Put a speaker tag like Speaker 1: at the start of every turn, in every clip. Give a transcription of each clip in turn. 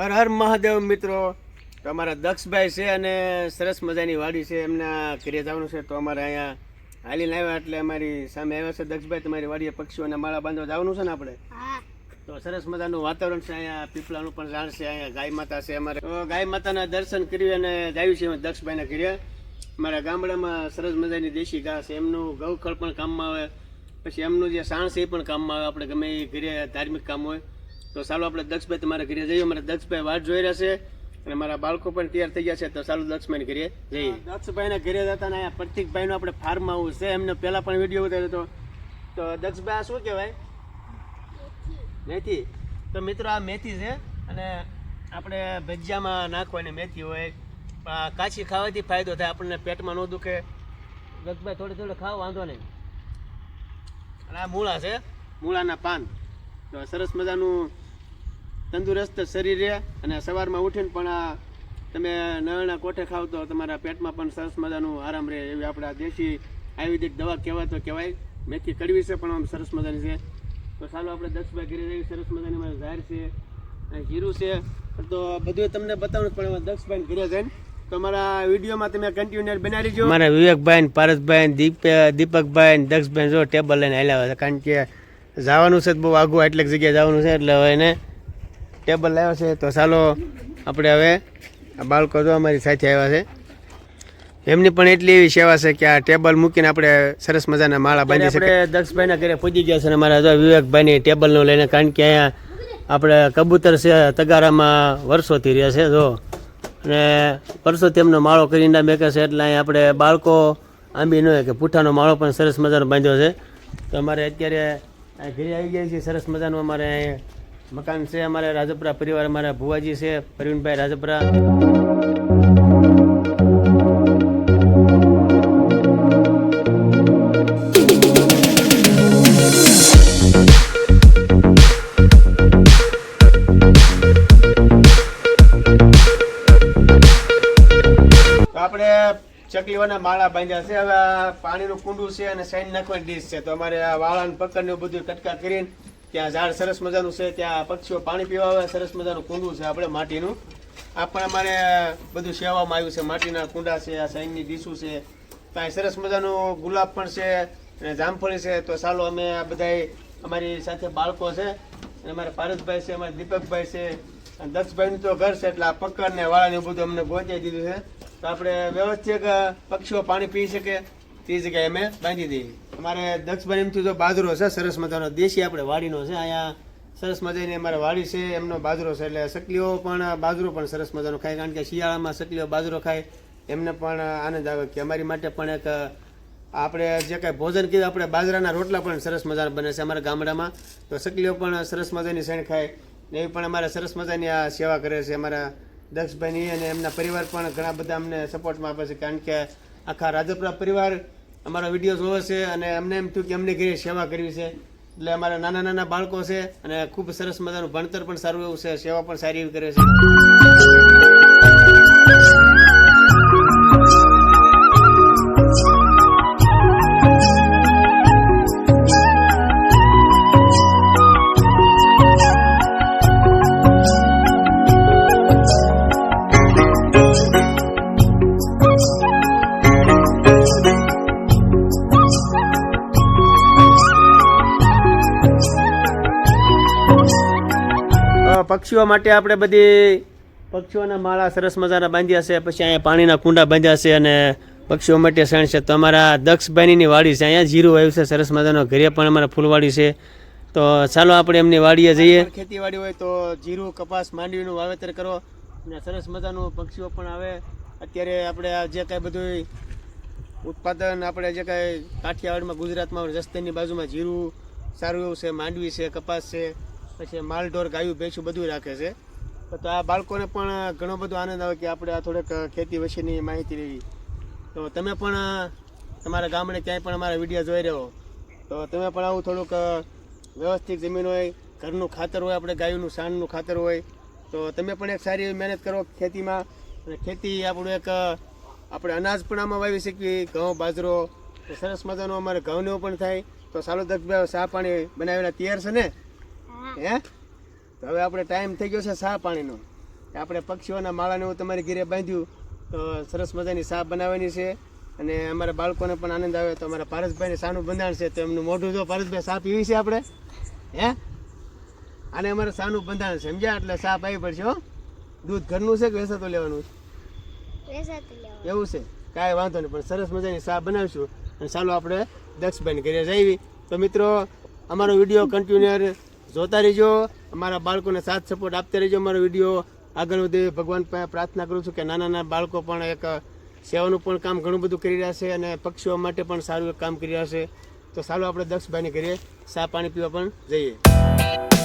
Speaker 1: હર હર મહાદેવ મિત્રો. તો અમારા દક્ષભાઈ છે અને સરસ મજાની વાડી છે. એમના ઘરે જવાનું છે તો અમારે અહીંયા હાલીને આવ્યા એટલે અમારી સામે આવ્યા છે દક્ષભાઈ. તમારી વાડીએ પક્ષીઓને માળા બાંધવા જવાનું છે ને આપણે? તો સરસ મજાનું વાતાવરણ છે અહીંયા. પીપળાનું પણ જાણ છે અહીંયા. ગાય માતા છે અમારે. તો ગાય માતાના દર્શન કરી અને ગાયું છે અમે દક્ષભાઈના ઘરે. અમારા ગામડામાં સરસ મજાની દેશી ઘાસ છે. એમનું ગૌખળ પણ કામમાં આવે. પછી એમનું જે સાણ છે એ પણ કામમાં આવે. આપણે ગમે એ ઘરે ધાર્મિક કામ હોય. તો ચાલો આપણે દક્ષભાઈ તમારા ઘરે જઈએ. અમારે દક્ષભાઈ વાટ જોઈ રહ્યા છે અને મારા બાળકો પણ તૈયાર થઈ ગયા છે. તો ચાલો દક્ષભાઈ ઘરે જઈએ. દક્ષભાઈના ઘરે જતા ને અહીંયા પ્રતિકભાઈનું આપણે ફાર્મ હાઉસ છે. એમને પહેલાં પણ વીડિયો ઉતાર્યો હતો. તો દક્ષભાઈ, આ શું કહેવાય? મેથી. તો મિત્રો, આ મેથી છે અને આપણે ભજીયામાં નાખવાની મેથી હોય. કાચી ખાવાથી ફાયદો થાય. આપણને પેટમાં ન દુખે. દક્ષભાઈ, થોડે થોડે ખાવ વાંધો નહીં. અને આ મૂળા છે. મૂળાના પાન. તો સરસ મજાનું તંદુરસ્ત શરીર રહે અને સવારમાં ઉઠીને પણ આ તમે નળના કોઠે ખાવ તો તમારા પેટમાં પણ સરસ મજાનું આરામ રહે એવી આપણા દેશી આયુર્વેદિક દવા કહેવાય તો કહેવાય. મેથી કડવી છે, પણ આમ સરસ મજાની છે. તો ચાલો આપણે દક્ષભાઈ ઘરે જઈએ, સરસ મજાની મારે ઝાડ છે જીરું છે. તો બધું તમને બતાવવાનું પણ દક્ષભાઈ ઘરે જઈને. તો મારા વિડીયોમાં તમે કન્ટિન્યુઅર બનાવી લેજો. મારા વિવેકભાઈ પારસભાઈ દીપ દીપકભાઈ દક્ષભાઈ જો ટેબલ લઈને છે કારણ કે જવાનું છે બહુ આઘું આટલી જગ્યાએ જવાનું છે, એટલે હવે એને ટેબલ લાવ્યો છે. તો ચાલો આપણે હવે આ બાળકો જો અમારી સાથે આવ્યા છે. એમની પણ એટલી એવી સેવા છે કે આ ટેબલ મૂકીને આપણે સરસ મજાના માળા બાંધી શકીએ. દક્ષભાઈના ઘરે પૂજી ગયા છે અને મારા જો વિવેકભાઈની ટેબલનું લઈને કારણ કે અહીંયા આપણે કબૂતર છે તગારામાં વર્ષોથી રહે છે જો. અને વર્ષોથી એમનો માળો કરીને મેકે છે એટલે અહીં આપણે બાળકો આંબી ન હોય કે પૂઠાનો માળો પણ સરસ મજાનો બાંધ્યો છે. તો અમારે અત્યારે ઘરે આવી ગયા છીએ સરસ મજાનું અમારે અહીં મકાન છે અમારે રાજપરા, પરિવાર અમારા ભુવાજી છે પ્રવીણભાઈ રાજપરા. આપણે ચકલીઓના માળા બાંધ્યા છે. હવે પાણીનું કુંડું છે અને સાઈન નાખવાની ડીશ છે. તો અમારે આ વાળાને પકડને બધું કટકા કરીને ત્યાં ઝાડ સરસ મજાનું છે, ત્યાં પક્ષીઓ પાણી પીવા આવે, સરસ મજાનું કુંડું છે આપણે માટીનું. આ પણ અમારે બધું સેવામાં આવ્યું છે, માટીના કુંડા છે, આ સાઈનની ડીશું છે. ત્યાં સરસ મજાનું ગુલાબ પણ છે અને જામફળી છે. તો ચાલો અમે આ બધાય અમારી સાથે બાળકો છે. અને અમારા પારસભાઈ છે, અમારા દીપકભાઈ છે. અને દક્ષભાઈનું તો ઘર છે, એટલે આ પક્કડ ને વાળા ને એવું બધું અમને પહોંચાઈ દીધું છે. તો આપણે વ્યવસ્થિત પક્ષીઓ પાણી પી શકે, તે જગ્યાએ અમે બાંધી દઈએ. અમારે દક્ષભાઈ એમથી તો બાજરો છે, સરસ મજાનો દેશી આપણે વાડીનો છે, અહીંયા સરસ મજાની અમારે વાડી છે, એમનો બાજરો છે એટલે સકલીઓ પણ બાજરો પણ સરસ મજાનો ખાય, કારણ કે શિયાળામાં સકલીઓ બાજરો ખાય. એમને પણ આનંદ આવે કે અમારી માટે પણ એક, આપણે જે કાંઈ ભોજન કીધું, આપણે બાજરાના રોટલા પણ સરસ મજાના બને છે અમારા ગામડામાં. તો સકલીઓ પણ સરસ મજાની શેણ ખાય ને એ પણ અમારે સરસ મજાની આ સેવા કરે છે અમારા દક્ષભાઈની અને એમના પરિવાર પણ ઘણા બધા અમને સપોર્ટમાં આપે છે, કારણ કે આખા રાજપરા પરિવાર અમારા વીડિયો જોવે છે અને અમને એમ થયું કે અમને ઘરે સેવા કરવી છે. એટલે અમારા નાના નાના બાળકો છે અને ખૂબ સરસ મજાનું ભણતર પણ સારું એવું છે, સેવા પણ સારી એવી કરે છે. પક્ષીઓ માટે આપણે બધી પક્ષીઓના માળા સરસ મજાના બાંધ્યા છે. પછી અહીંયા પાણીના કુંડા બાંધ્યા છે અને પક્ષીઓ માટે શણ છે. તો અમારા દક્ષભાઈની વાડી છે. અહીંયા જીરું આવ્યું છે. સરસ મજાનો ઘરે પણ અમારા ફૂલવાડી છે. તો ચાલો આપણે એમની વાડીએ જઈએ. ખેતીવાડી હોય તો જીરું, કપાસ, માંડવીનું વાવેતર કરો. અને સરસ મજાનું પક્ષીઓ પણ આવે. અત્યારે આપણે જે કાંઈ બધું ઉત્પાદન આપણે જે કાંઈ કાઠિયાવાડમાં ગુજરાતમાં, રસ્તાની બાજુમાં જીરું સારું એવું છે, માંડવી છે, કપાસ છે. પછી માલઢોર ગાયું, ભેંસું બધું રાખે છે. તો આ બાળકોને પણ ઘણો બધો આનંદ આવે કે આપણે આ થોડેક ખેતી વિશેની માહિતી લેવી. તો તમે પણ તમારા ગામડે ક્યાંય પણ અમારા વીડિયો જોઈ રહ્યો. તો તમે પણ આવું થોડુંક વ્યવસ્થિત જમીન હોય, ઘરનું ખાતર હોય, આપણે ગાયનું સાણનું ખાતર હોય, તો તમે પણ એક સારી મહેનત કરો ખેતીમાં. અને ખેતી આપણું એક આપણે અનાજ પણ આમાં વાવી શકીએ, ઘઉં, બાજરો. સરસ મજાનું અમારે ઘઉંનું પણ થાય. તો સાલો દક્ષભાઈ સાહ પાણી બનાવેલા તૈયાર છે ને?
Speaker 2: હા?
Speaker 1: હે તો હવે આપણે ટાઈમ થઈ ગયો છે સા પાણીનો. કે આપણે પક્ષીઓના માળાને એવું તમારી ઘરે બાંધ્યું. તો સરસ મજાની સા બનાવવાની છે. અને અમારા બાળકોને પણ આનંદ આવે. તો અમારા પારસભાઈને સાનું બંધાણ છે. તો એમનું મોઢું જો પારસભાઈ સા પીવી છે આપણે. હે? અને અમારે સાનું બંધાણ છે. સમજ્યા? એટલે સા પાવી પડશે હો. દૂધ ઘરનું છે કે વેસાતું લેવાનું એવું છે. કાંઈ વાંધો નહીં. પણ સરસ મજાની સા બનાવીશું. અને ચાલો આપણે દક્ષભાઈને ઘરે જઈએ તો મિત્રો અમારો વીડિયો કન્ટિન્યુઅર જોતા રહેજો, અમારા બાળકોને સાથ સપોર્ટ આપતા રહેજો અમારો વીડિયો. આગળ વધે ભગવાન પ્રાર્થના કરું છું કે નાના નાના બાળકો પણ એક સેવાનું પણ કામ ઘણું બધું કરી રહ્યા છે અને પક્ષીઓ માટે પણ સારું કામ કરી રહ્યા છે. તો ચાલો આપણે દક્ષભાઈને ઘરે સા પાણી પીવા પણ જઈએ.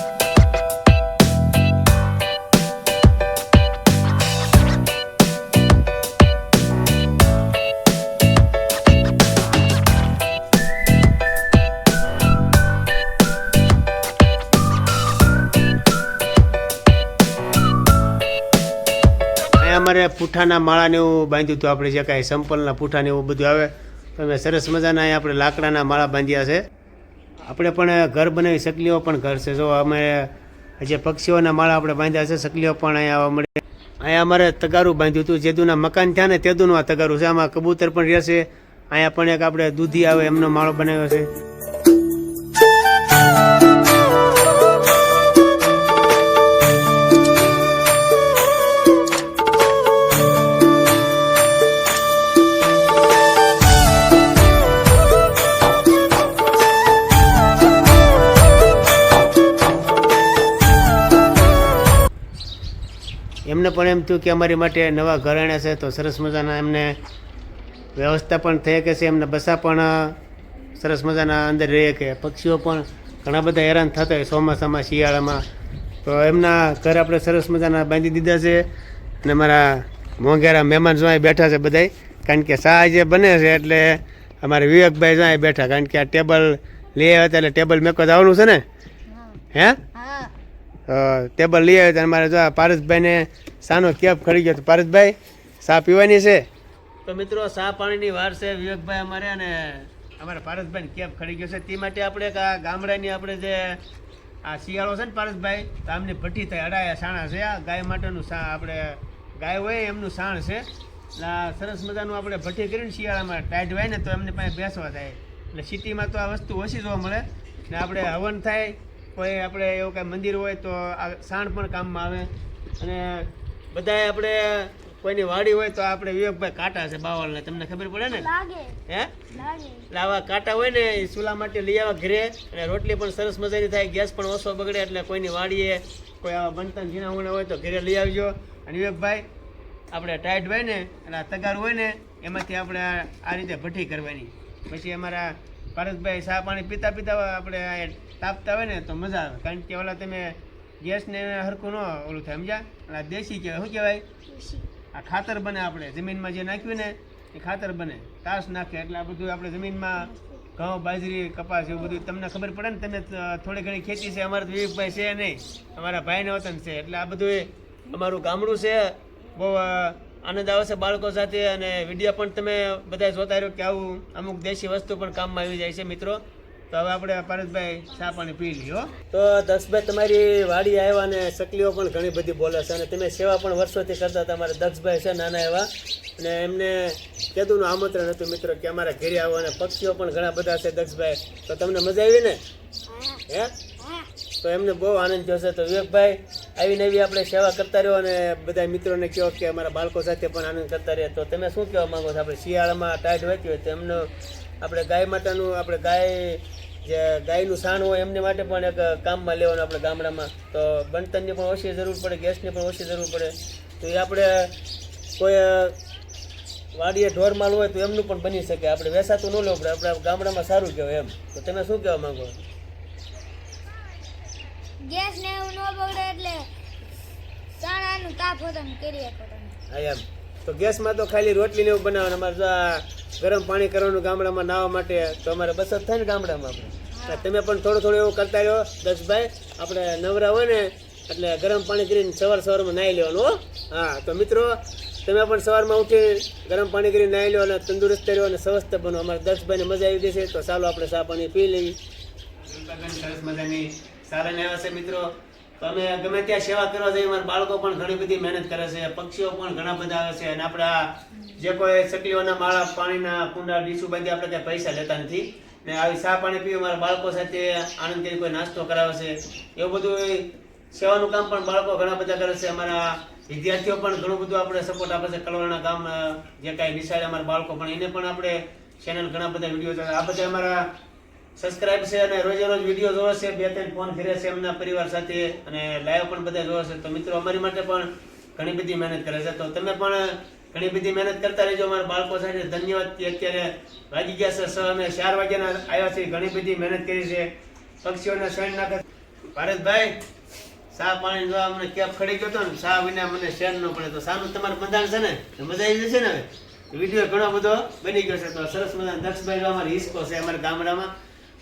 Speaker 1: અમારે પૂઠાના માળાને એવું બાંધ્યું હતું આપણે જે કાંઈ સંપલના પૂઠાને એવું બધું આવે, તો અમે સરસ મજાના અહીંયા આપણે લાકડાના માળા બાંધ્યા છે. આપણે પણ ઘર બનાવી સકલીઓ પણ ઘર છે. જો અમે જે પક્ષીઓના માળા આપણે બાંધ્યા છે સકલીઓ પણ અહીંયા મળે. અહીંયા અમારે તગારું બાંધ્યું હતું, જેદુના મકાન થયા ને તેદુનું આ તગારું છે. આમાં કબૂતર પણ રહેશે. અહીંયા પણ એક આપણે દૂધી આવે, એમનો માળો બનાવ્યો છે. એમને પણ એમ થયું કે અમારી માટે નવા ઘર છે તો સરસ મજાના એમને વ્યવસ્થા પણ થઈ શકે છે. એમને બસા પણ સરસ મજાના અંદર રહે કે પક્ષીઓ પણ ઘણા બધા હેરાન થતા હોય ચોમાસામાં શિયાળામાં. તો એમના ઘર આપણે સરસ મજાના બાંધી દીધા છે અને મારા મોંઘેરા મહેમાન જો બેઠા છે બધાય. કારણ કે શાહ જે બને છે એટલે અમારે વિવેકભાઈ જો બેઠા. કારણ કે આ ટેબલ લઈ આવ્યા હતા એટલે ટેબલ મેકો જવાનું છે ને? હે. ટેબલ લઈ આવ્યો ત્યારે મારે જો પારસભાઈને સાનો કેપ ખરી ગયો તો પારસભાઈ, સા પીવાની છે? તો મિત્રો, સા પાણીની વાર છે, વિવેકભાઈ અમારે અને અમારા પારસભાઈને કેપ ખરી ગયો છે. તે માટે આપણે આ ગામડાની આપણે જે આ શિયાળો છે ને પારસભાઈ, તો આમની ભઠ્ઠી થાય અડાયા સાણા છે. આ ગાય માટેનું સા આપણે ગાય હોય એમનું સાણ છે. એટલે સરસ મજાનું આપણે ભઠ્ઠી કરીને શિયાળામાં ટાઈટ હોય ને તો એમને પાસે બેસવા થાય. એટલે સિટીમાં તો આ વસ્તુ ઓછી જોવા મળે. ને આપણે હવન થાય કોઈ આપણે એવું કાંઈ મંદિર હોય તો આ સાણ પણ કામમાં આવે. અને બધાએ આપણે કોઈની વાડી હોય તો આપણે વિવેકભાઈ કાંટા છે બાવળને. તમને ખબર પડે ને? હે? આવા કાંટા હોય ને એ ચૂલા માટે લઈ આવવા ઘરે અને રોટલી પણ સરસ મજાની થાય ગેસ પણ ઓછો બગડે એટલે કોઈની વાડીએ કોઈ આવા બનતા ઝીણા ઉણા હોય તો ઘરે લઈ આવજો. અને વિવેકભાઈ આપણે ટાઈટ હોય ને અને આ તગાર હોય ને એમાંથી આપણે આ રીતે ભઠ્ઠી કરવાની. પછી અમારા પારસભાઈ ચા પાણી પીતા પીતા આપણે તાપતા હોય ને તો મજા આવે. કારણ કે ઓલા તમે ગેસને હરખું ન ઓલું થાય સમજ્યા? અને આ દેશી કહેવાય. શું કહેવાય? આ ખાતર બને આપણે. જમીનમાં જે નાખ્યું ને એ ખાતર બને. તાસ નાખે. એટલે આ બધું આપણે જમીનમાં ઘઉં બાજરી કપાસ એવું બધું તમને ખબર પડે ને તમે થોડી ઘણી ખેતી છે. અમારે વિવેકભાઈ છે નહીં. અમારા ભાઈને વતન છે. એટલે આ બધું અમારું ગામડું છે. બહુ આનંદ આવે છે બાળકો સાથે અને વીડિયો પણ તમે બધા જોતા રહ્યો કે આવું અમુક દેશી વસ્તુ પણ કામમાં આવી જાય છે મિત્રો. તો હવે આપણે પારસભાઈ ચા પાણી પી લીધો તો દક્ષભાઈ તમારી વાડી આવ્યા અને સકલીઓ પણ ઘણી બધી બોલે છે અને તમે સેવા પણ વર્ષોથી કરતા હતા. અમારા દક્ષભાઈ છે નાના એવા. અને એમને કેદુનું આમંત્રણ હતું મિત્રો કે અમારા ઘરે આવો અને પક્ષીઓ પણ ઘણા બધા છે દક્ષભાઈ. તો તમને મજા આવી ને? હે? તો એમને બહુ આનંદ થયો છે. તો વિવેકભાઈ આવીને નવી આપણે સેવા કરતા રહ્યો અને બધા મિત્રોને કહો કે અમારા બાળકો સાથે પણ આનંદ કરતા રહે તો તમે શું કહેવા માંગો છો? આપણે શિયાળામાં ટાઈટ વહેતી હોય તો એમનો આપણે ગાય માટેનું આપણે ગાય જે ગાયનું સાણ હોય એમને માટે પણ એક કામમાં લેવાનું આપણે ગામડામાં. તો બણતરની પણ ઓછી જરૂર પડે, ગેસની પણ ઓછી જરૂર પડે. તો એ આપણે કોઈ વાડીએ ઢોરમાલ હોય તો એમનું પણ બની શકે. આપણે વેસાતું ન લેવું પડે. આપણે ગામડામાં સારું કહેવાય એમ. તો તમે શું કહેવા માંગો
Speaker 2: ગેસ ને એવું ન બગડે એટલે ચણાનું તાપ હોતન કરીએ
Speaker 1: હા એમ. તો ગેસમાં તો ખાલી રોટલી ને એવું બનાવવાનું. અમારે જો આ ગરમ પાણી કરવાનું ગામડામાં નાહવા માટે તો અમારે બચત થાય ને ગામડામાં આપણે. તમે પણ થોડું થોડું એવું કરતા રહ્યો દસભાઈ. આપણે નવરા હોય ને એટલે ગરમ પાણી કરીને સવાર સવારમાં નાહી લેવાનું હો. હા તો મિત્રો તમે પણ સવારમાં ઉઠી ગરમ પાણી કરીને નાહી લો અને તંદુરસ્ત રહ્યો અને સ્વસ્થ બનો. અમારે દસભાઈને મજા આવી જશે તો ચાલો આપણે ચા પાણી પી લઈએ. સરસ મજાની સારા એવા છે મિત્રો. તમે ગમે ત્યાં સેવા કરવા જઈએ મારા બાળકો પણ ઘણી બધી મહેનત કરે છે, પક્ષીઓ પણ ઘણા બધા આવે છે. અને આપણા જે કોઈ ચકલીઓના માળા, પાણીના કુંડા ડીશું બાંધી આપણે ત્યાં પૈસા લેતા નથી. ને આવી ચા પાણી પીવી મારા બાળકો સાથે આનંદ કરી કોઈ નાસ્તો કરાવે છે. એવું બધું સેવાનું કામ પણ બાળકો ઘણા બધા કરે છે. અમારા વિદ્યાર્થીઓ પણ ઘણું બધું આપણે સપોર્ટ આપે છે. કલવાના ગામ જે કાંઈ નિશાળે અમારા બાળકો પણ, એને પણ આપણે ચેનલ ઘણા બધા વીડિયો આ બધા અમારા સબસ્ક્રાઇબ છે અને રોજે રોજ વીડિયો જોવે છે. બે ત્રણ ફોન ફેરે છે એમના પરિવાર સાથે અને લાઈવ પણ બધા જોવે છે. તો મિત્રો, અમારી માટે પણ ઘણી બધી મહેનત કરે છે. તો તમે પણ ઘણી બધી મહેનત કરતા રહેજો. અમારા બાળકો સાથે ધન્યવાદ. કે અત્યારે વાગી ગયા છે. સ અમે ચાર વાગ્યાના આવ્યા છે ઘણી બધી મહેનત કરી છે. પક્ષીઓને શેણ નાખે ભારતભાઈ સા પાણી જો અમને કેપ ખડી ગયો હતો ને સા વિના મને શેણ ન પડે. તો સાનું તમારું બંધાણ છે ને? મજા આવી જશે ને હવે? વીડિયો ઘણો બધો બની ગયો છે. તો સરસ મજા દક્ષભાઈ અમારી હિસ્કો છે અમારા ગામડામાં.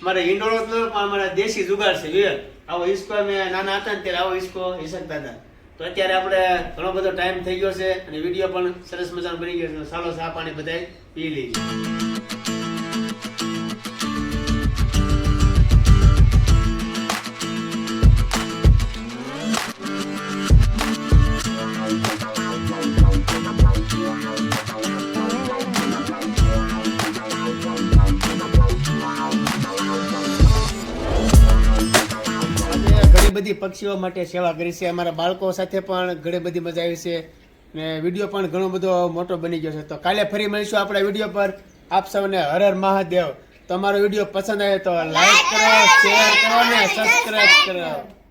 Speaker 1: મારે હિંડોળો જ પણ અમારા દેશી જુગાડ છે વિવેક આવો હિસ્કો અમે નાના હતા ને ત્યારે આવો હિસ્કો હિસકતા હતા તો અત્યારે આપણે ઘણો બધો ટાઈમ થઈ ગયો છે અને વીડિયો પણ સરસ મજાનો બની ગયો છે. સાલો સા પાણી બધાય પી લઈએ બધી પક્ષીઓ માટે સેવા કરી છે. અમારા બાળકો સાથે પણ ઘણી બધી મજા આવી છે. ને વીડિયો પણ ઘણો બધો મોટો બની ગયો છે. તો કાલે ફરી મળીશું આપણા વીડિયો પર. આપ સૌને હર હર મહાદેવ. તમારો વીડિયો પસંદ આવે તો લાઈક કરો શેર કરો ને સબસ્ક્રાઈબ કરો.